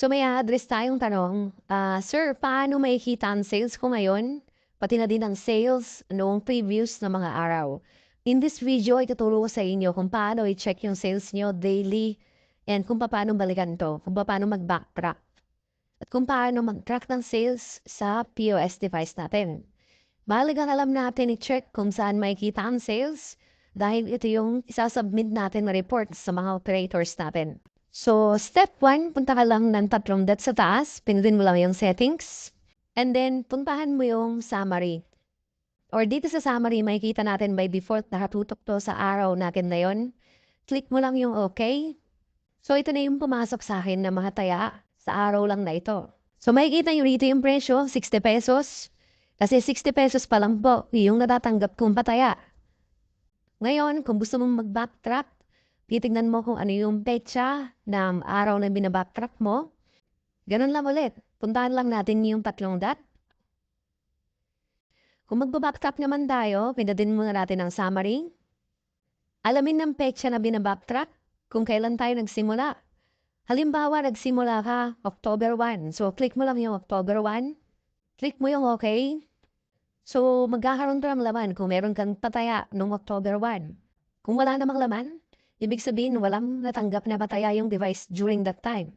So may a-address tayong tanong, ah, "Sir, paano makikita ang sales ko ngayon, pati na din ang sales noong previous na mga araw?" In this video ay tuturo ko sa inyo kung paano i-check yung sales niyo daily and kung papaano balikan 'to, kung papaano mag-backtrack. At kung paano mag-track ng sales sa POS device natin. Mahalagang alam natin i-check kung saan makikita ang sales dahil ito yung isa-submit natin na report sa mga operators natin. So, step 1, punta ka lang ng tatlong dots sa taas, pindutin mo lang yung settings, and then puntahan mo yung summary. Or dito sa summary, makikita natin by default nakatutok to sa araw natin na yun. Click mo lang yung okay. So, ito na yung pumasok sa akin na mga taya sa araw lang na ito. So, makikita nyo rito yung presyo, 60 pesos. Kasi 60 pesos pa lang po yung natatanggap kong pataya. Ngayon, kung gusto mong mag-backtrack, titignan mo kung ano yung petsa ng araw na binabacktrack mo. Ganun lang ulit. Puntahan lang natin yung tatlong dot. Kung magbabacktrack naman tayo, pinadin muna natin ang summary. Alamin ng petsa na binabacktrack kung kailan tayo nagsimula. Halimbawa, nagsimula ka October 1. So, click mo lang yung October 1. Click mo yung okay. So, magkakaroon ka ng laman kung meron kang pataya noong October 1. Kung wala namang laman, ibig sabihin walang natanggap na pataya yung device during that time.